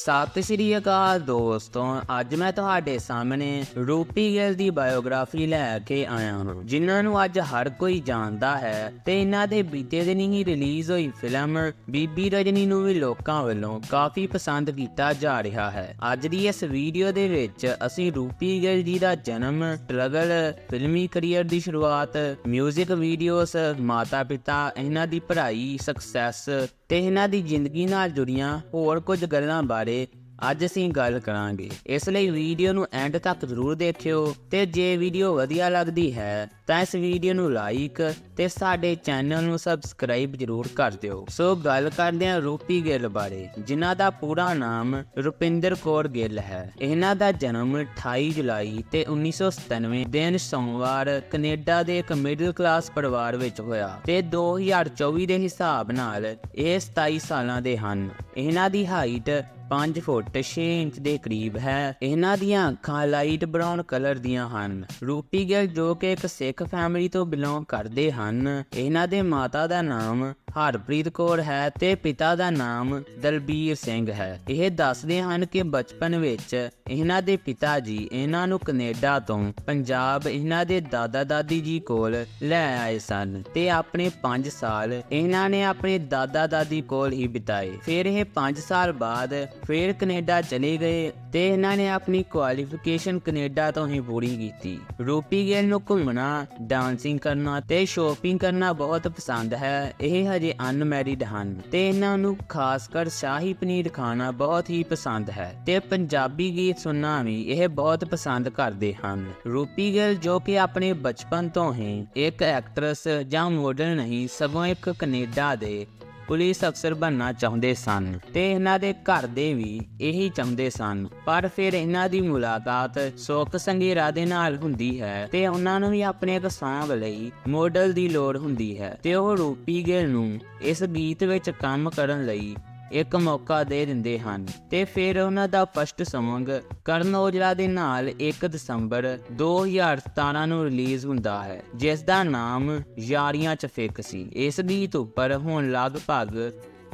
ਸਤਿ ਸ਼੍ਰੀ ਅਕਾਲ ਦੋਸਤੋ, ਅੱਜ ਮੈਂ ਤੁਹਾਡੇ ਸਾਹਮਣੇ ਰੂਪੀ ਗਿੱਲ ਦੀ ਬਾਇਓਗ੍ਰਾਫੀ ਲੈ ਕੇ ਆਇਆ ਹਾਂ। ਜਿਨ੍ਹਾਂ ਨੂੰ ਅੱਜ ਹਰ ਕੋਈ ਜਾਣਦਾ ਹੈ ਤੇ ਇਹਨਾਂ ਦੇ ਬੀਤੇ ਦਿਨ ਹੀ ਰਿਲੀਜ਼ ਹੋਈ ਫਿਲਮ ਬੀਬੀ ਰਜਨੀ ਨੂੰ ਵੀ ਲੋਕਾਂ ਵੱਲੋਂ ਕਾਫੀ ਪਸੰਦ ਕੀਤਾ ਜਾ ਰਿਹਾ ਹੈ। ਅੱਜ ਦੀ ਇਸ ਵੀਡੀਓ ਦੇ ਵਿੱਚ ਅਸੀਂ ਰੂਪੀ ਗਿੱਲ ਜੀ ਦਾ ਜਨਮ ਸਟਰਗਲ ਫਿਲਮੀ ਕਰੀਅਰ ਦੀ ਸ਼ੁਰੂਆਤ ਮਿਊਜ਼ਿਕ ਵੀਡੀਓਸ ਮਾਤਾ ਪਿਤਾ ਇਹਨਾਂ ਦੀ ਪੜ੍ਹਾਈ ਸਕਸੈਸ ਤੇ ਇਹਨਾਂ ਦੀ ਜ਼ਿੰਦਗੀ ਨਾਲ ਜੁੜੀਆਂ ਹੋਰ ਕੁਝ ਗੱਲਾਂ ਬਾਰੇ ਅੱਜ ਅਸੀਂ ਗੱਲ ਕਰਾਂਗੇ। ਇਸ ਲਈ ਵੀਡੀਓ ਨੂੰ ਐਂਡ ਤੱਕ ਜ਼ਰੂਰ ਦੇਖਿਓ ਤੇ ਜੇ ਵੀਡੀਓ ਵਧੀਆ ਲੱਗਦੀ ਹੈ ਤਾਂ ਇਸ ਵੀਡੀਓ ਨੂੰ ਲਾਈਕ ਤੇ ਸਾਡੇ ਚੈਨਲ ਨੂੰ ਸਬਸਕ੍ਰਾਈਬ ਜ਼ਰੂਰ ਕਰ ਦਿਓ। ਸੋ ਗੱਲ ਕਰਦੇ ਹਾਂ ਰੂਪੀ ਗਿੱਲ ਬਾਰੇ, ਜਿਨ੍ਹਾਂ ਦਾ ਪੂਰਾ ਨਾਮ ਰੁਪਿੰਦਰ ਕੌਰ ਗਿੱਲ ਹੈ। ਇਹਨਾਂ ਦਾ ਜਨਮ 28 ਜੁਲਾਈ ਤੇ 1997 ਦਿਨ ਸੋਮਵਾਰ ਕੈਨੇਡਾ ਦੇ ਇੱਕ ਮਿਡਲ ਕਲਾਸ ਪਰਿਵਾਰ ਵਿੱਚ ਹੋਇਆ ਤੇ 2024 ਦੇ ਹਿਸਾਬ ਨਾਲ ਇਹ 27 ਸਾਲਾਂ ਦੇ ਹਨ। ਇਹਨਾਂ ਦੀ ਹਾਈਟ 5 ਫੁੱਟ 6 ਇੰਚ ਦੇ ਕਰੀਬ ਹੈ। ਇਹਨਾਂ ਦੀਆਂ ਅੱਖਾਂ ਲਾਈਟ ਬ੍ਰਾਊਨ ਕਲਰ ਦੀਆਂ ਹਨ। ਰੂਪੀ ਗਿੱਲ ਜੋ ਕਿ ਇੱਕ ਸਿੱਖ ਫੈਮਿਲੀ ਤੋਂ ਬਿਲੋਂਗ ਕਰਦੇ ਹਨ। ਇਹਨਾਂ ਦੇ ਮਾਤਾ ਦਾ ਨਾਮ ਹਰਪ੍ਰੀਤ ਕੌਰ ਹੈ ਤੇ ਪਿਤਾ ਦਾ ਨਾਮ ਦਲਬੀਰ ਸਿੰਘ ਹੈ। ਇਹ ਦੱਸਦੇ ਹਨ ਕਿ ਬਚਪਨ ਵਿੱਚ ਇਹਨਾਂ ਦੇ ਪਿਤਾ ਜੀ ਇਹਨਾਂ ਨੂੰ ਕੈਨੇਡਾ ਤੋਂ ਪੰਜਾਬ ਇਹਨਾਂ ਦੇ ਦਾਦਾ ਦਾਦੀ ਜੀ ਕੋਲ ਲੈ ਆਏ ਸਨ ਤੇ ਆਪਣੇ 5 ਸਾਲ ਇਹਨਾਂ ਨੇ ਆਪਣੇ ਦਾਦਾ ਦਾਦੀ ਕੋਲ ਹੀ ਬਿਤਾਏ। ਫਿਰ ਇਹ 5 ਸਾਲ ਬਾਅਦ ਫਿਰ ਕੈਨੇਡਾ ਚਲੇ ਗਏ ਤੇ ਇਹਨਾਂ ਨੇ ਆਪਣੀ ਕੁਆਲੀਫਿਕੇਸ਼ਨ ਕੈਨੇਡਾ ਤੋਂ ਹੀ ਪੂਰੀ ਕੀਤੀ। ਰੂਪੀ ਗੇਲ ਨੂੰ ਘੁੰਮਣਾ, ਡਾਂਸਿੰਗ ਕਰਨਾ ਤੇ ਸ਼ੋਪਿੰਗ ਕਰਨਾ ਬਹੁਤ ਪਸੰਦ ਹੈ। ਇਹ ਹਜੇ ਅਨਮੈਰਿਡ ਹਨ ਤੇ ਇਹਨਾਂ ਨੂੰ ਖਾਸ ਕਰ ਸ਼ਾਹੀ ਪਨੀਰ ਖਾਣਾ ਬਹੁਤ ਹੀ ਪਸੰਦ ਹੈ ਤੇ ਪੰਜਾਬੀ ਗੀਤ ਸੁਣਨਾ ਵੀ ਇਹ ਬਹੁਤ ਪਸੰਦ ਕਰਦੇ ਹਨ। ਰੂਪੀ ਗਿੱਲ ਜੋ ਕਿ ਆਪਣੇ ਬਚਪਨ ਤੋਂ ਹੀ ਇੱਕ ਐਕਟਰਸ ਜਾਂ ਮਾਡਲ ਨਹੀਂ, ਸਗੋਂ ਇੱਕ ਕੈਨੇਡਾ ਦੇ ਪੁਲਿਸ ਅਫਸਰ ਬਣਨਾ ਚਾਹੁੰਦੇ ਸਨ ਤੇ ਇਹਨਾਂ ਦੇ ਘਰ ਦੇ ਵੀ ਇਹੀ ਚਾਹੁੰਦੇ ਸਨ। ਪਰ ਫਿਰ ਇਹਨਾਂ ਦੀ ਮੁਲਾਕਾਤ ਸੁੱਖ ਸੰਗੀਰਾ ਦੇ ਨਾਲ ਹੁੰਦੀ ਹੈ ਤੇ ਉਹਨਾਂ ਨੂੰ ਵੀ ਆਪਣੇ ਇੱਕ ਸੌਂਗ ਲਈ ਮਾਡਲ ਦੀ ਲੋੜ ਹੁੰਦੀ ਹੈ ਤੇ ਉਹ ਰੂਪੀ ਗਿੱਲ ਨੂੰ ਇਸ ਗੀਤ ਵਿੱਚ ਕੰਮ ਕਰਨ ਲਈ ਇੱਕ ਮੌਕਾ ਦੇ ਦਿੰਦੇ ਹਨ ਤੇ ਫਿਰ ਉਹਨਾਂ ਦਾ ਫਸਟ Song ਕਰਨ ਔਜਲਾ ਦੇ ਨਾਲ 1 ਦਸੰਬਰ 2017 ਨੂੰ ਰਿਲੀਜ਼ ਹੁੰਦਾ ਹੈ, ਜਿਸ ਦਾ ਨਾਮ ਯਾਰੀਆਂ ਚ ਫਿੱਕ ਸੀ। ਇਸ ਗੀਤ ਉੱਪਰ ਹੁਣ ਲਗਭਗ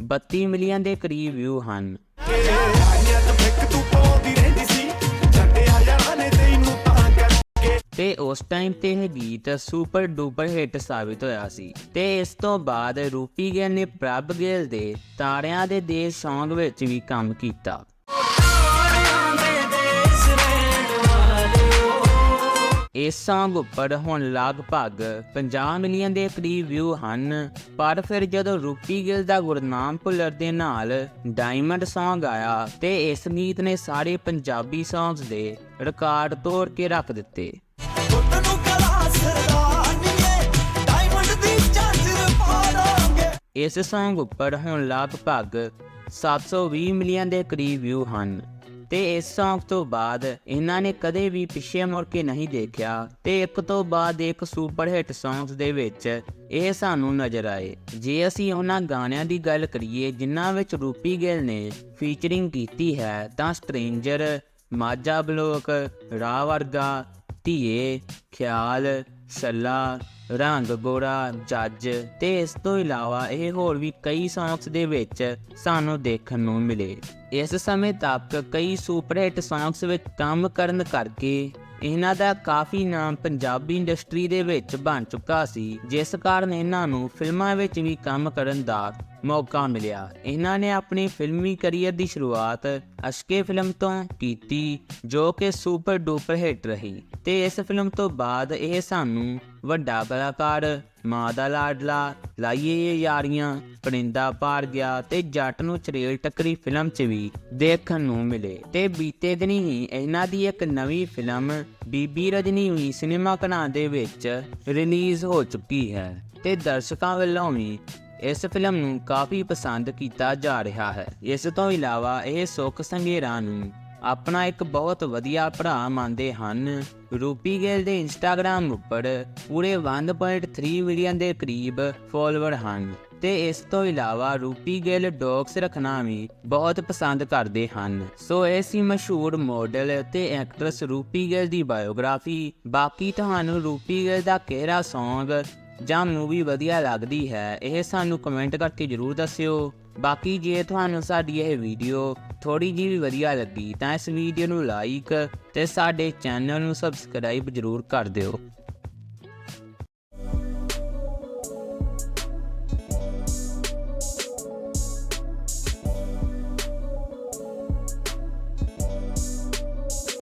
32 ਮਿਲੀਅਨ ਦੇ ਕਰੀਬ ਵਿਊ ਹਨ। ਆਈਆਂ ਤਾਂ ਫਿੱਕ, ਤੂੰ ਪਾਉਂਦੀ ਰਹਿੰਦੀ ਤੇ ਉਸ ਟਾਈਮ ਤੇ ਇਹ ਗੀਤ ਸੁਪਰ ਡੂਪਰ ਹਿੱਟ ਸਾਬਿਤ ਹੋਇਆ ਸੀ ਤੇ ਇਸ ਤੋਂ ਬਾਅਦ ਰੂਪੀ ਗਿੱਲ ਨੇ ਪ੍ਰਭ ਗਿੱਲ ਦੇ ਤਾਰਿਆਂ ਦੇ ਦੇਸ਼ Song ਵਿੱਚ ਵੀ ਕੰਮ ਕੀਤਾ। ਇਸ Song ਉੱਪਰ ਹੁਣ ਲਗਭਗ 50 ਮਿਲੀਅਨ ਦੇ ਕਰੀਬ ਵਿਊ ਹਨ, ਪਰ ਫਿਰ ਜਦੋਂ ਰੂਪੀ ਗਿੱਲ ਦਾ ਗੁਰਨਾਮ ਭੁੱਲਰ ਦੇ ਨਾਲ ਡਾਇਮੰਡ Song ਆਇਆ ਤੇ ਇਸ ਗੀਤ ਨੇ ਸਾਰੇ ਪੰਜਾਬੀ Songs ਦੇ ਰਿਕਾਰਡ ਤੋੜ ਕੇ ਰੱਖ ਦਿੱਤੇ। ਇਸ ਸੌਂਗ ਉੱਪਰ ਹੁਣ ਲਗਭਗ 720 ਮਿਲੀਅਨ ਦੇ ਕਰੀਬ ਵਿਊ ਹਨ ਤੇ ਇਸ ਸੌਂਗ ਤੋਂ ਬਾਅਦ ਇਹਨਾਂ ਨੇ ਕਦੇ ਵੀ ਪਿੱਛੇ ਮੁੜ ਕੇ ਨਹੀਂ ਦੇਖਿਆ ਤੇ ਇੱਕ ਤੋਂ ਬਾਅਦ ਇੱਕ ਸੁਪਰ ਹਿੱਟ Songs ਦੇ ਵਿੱਚ ਇਹ ਸਾਨੂੰ ਨਜ਼ਰ ਆਏ। ਜੇ ਅਸੀਂ ਉਹਨਾਂ ਗਾਣਿਆਂ ਦੀ ਗੱਲ ਕਰੀਏ ਜਿਨ੍ਹਾਂ ਵਿੱਚ ਰੂਪੀ ਗਿੱਲ ਨੇ ਫੀਚਰਿੰਗ ਕੀਤੀ ਹੈ ਤਾਂ ਸਟ੍ਰੇਂਜਰ, ਮਾਝਾ ਬਲੋਕ, ਰਾਹ ਵਰਗਾ, ਧੀਏ, ਖਿਆਲ ਸੱਲਾ, ਰੰਗ ਗੋਰਾ ਜੱਜ ਤੇ ਇਸ ਤੋਂ ਇਲਾਵਾ ਇਹ ਹੋਰ ਵੀ ਕਈ ਸੌਂਗਸ ਦੇ ਵਿੱਚ ਸਾਨੂੰ ਦੇਖਣ ਨੂੰ ਮਿਲੇ। ਇਸ ਸਮੇਂ ਤੱਕ ਕਈ ਸੁਪਰ ਹਿੱਟ ਸੌਂਗਸ ਵਿੱਚ ਕੰਮ ਕਰਨ ਕਰਕੇ ਇਹਨਾਂ ਦਾ ਕਾਫੀ ਨਾਮ ਪੰਜਾਬੀ ਇੰਡਸਟਰੀ ਦੇ ਵਿੱਚ ਬਣ ਚੁੱਕਾ ਸੀ, ਜਿਸ ਕਾਰਨ ਇਹਨਾਂ ਨੂੰ ਫਿਲਮਾਂ ਵਿੱਚ ਵੀ ਕੰਮ ਕਰਨ ਦਾ ਮੌਕਾ ਮਿਲਿਆ। ਇਹਨਾਂ ਨੇ ਆਪਣੀ ਫਿਲਮੀ ਕੈਰੀਅਰ ਦੀ ਸ਼ੁਰੂਆਤ ਅਸ਼ਕੇ ਫਿਲਮ ਤੋਂ ਕੀਤੀ, ਜੋ ਕਿ ਸੁਪਰ ਡੂਪਰ ਹਿੱਟ ਰਹੀ। ਤੇ ਇਸ ਫਿਲਮ ਤੋਂ ਬਾਅਦ ਇਹ ਸਾਨੂੰ ਵੱਡਾ ਕਲਾਕਾਰ ਮਾਂ ਦਾ ਲਾਡਲਾ, ਲਾਈਏ ਯਾਰੀਆਂ, ਪਰਿੰਦਾ ਪਾਰ ਗਿਆ ਤੇ ਜੱਟ ਨੂੰ ਚਰੇਲ ਟੱਕਰੀ ਫਿਲਮ 'ਚ ਵੀ ਦੇਖਣ ਨੂੰ ਮਿਲੇ। ਤੇ ਬੀਤੇ ਦਿਨੀ ਹੀ ਇਹਨਾਂ ਦੀ ਇੱਕ ਨਵੀਂ ਫਿਲਮ, ਬੀਬੀ ਰਜਨੀ ਵੀ ਸਿਨੇਮਾ ਘਰਾਂ ਦੇ ਵਿੱਚ ਰਿਲੀਜ਼ ਹੋ ਚੁੱਕੀ ਹੈ। ਤੇ ਦਰਸ਼ਕਾਂ ਵੱਲੋਂ ਵੀ ਇਸ ਫਿਲਮ ਨੂੰ ਕਾਫੀ ਪਸੰਦ ਕੀਤਾ ਜਾ ਰਿਹਾ ਹੈ। ਇਸ ਤੋਂ ਇਲਾਵਾ ਇਹ ਸੁੱਖ ਸੰਗੇਰਾ ਨੂੰ ਆਪਣਾ ਇੱਕ ਬਹੁਤ ਵਧੀਆ ਭਰਾ ਮੰਨਦੇ ਹਨ। ਰੂਪੀ ਗਿੱਲ ਦੇ ਇੰਸਟਾਗ੍ਰam ਉੱਪਰ ਪੂਰੇ 1.3 ਮਿਲੀਅਨ ਦੇ ਕਰੀਬ ਫਾਲੋਅਰ ਹਨ ਤੇ ਇਸ ਤੋਂ ਇਲਾਵਾ ਰੂਪੀ ਗਿੱਲ ਡੌਗਸ ਰੱਖਣਾ ਵੀ ਬਹੁਤ ਪਸੰਦ ਕਰਦੇ ਹਨ। ਸੋ ਇਹ ਸੀ ਮਸ਼ਹੂਰ ਮਾਡਲ ਤੇ ਐਕਟਰੈਸ ਰੂਪੀ ਗਿੱਲ ਦੀ ਬਾਇਓਗ੍ਰਾਫੀ ਬਾਕੀ ਤੁਹਾਨੂੰ ਰੂਪੀ ਗਿੱਲ ਦਾ ਕਿਹੜਾ Song ਜਾਂ ਮੂਵੀ ਵਧੀਆ ਲੱਗਦੀ ਹੈ, ਇਹ ਸਾਨੂੰ ਕਮੈਂਟ ਕਰਕੇ ਜਰੂਰ ਦੱਸਿਓ। ਬਾਕੀ ਜੇ ਤੁਹਾਨੂੰ ਸਾਡੀ ਇਹ ਵੀਡੀਓ ਥੋੜੀ ਜਿਹੀ ਵੀ ਵਧੀਆ ਲੱਗੀ ਤਾਂ ਇਸ ਵੀਡੀਓ ਨੂੰ ਲਾਈਕ ਤੇ ਸਾਡੇ ਚੈਨਲ ਨੂੰ ਸਬਸਕ੍ਰਾਈਬ ਜਰੂਰ ਕਰ ਦਿਓ।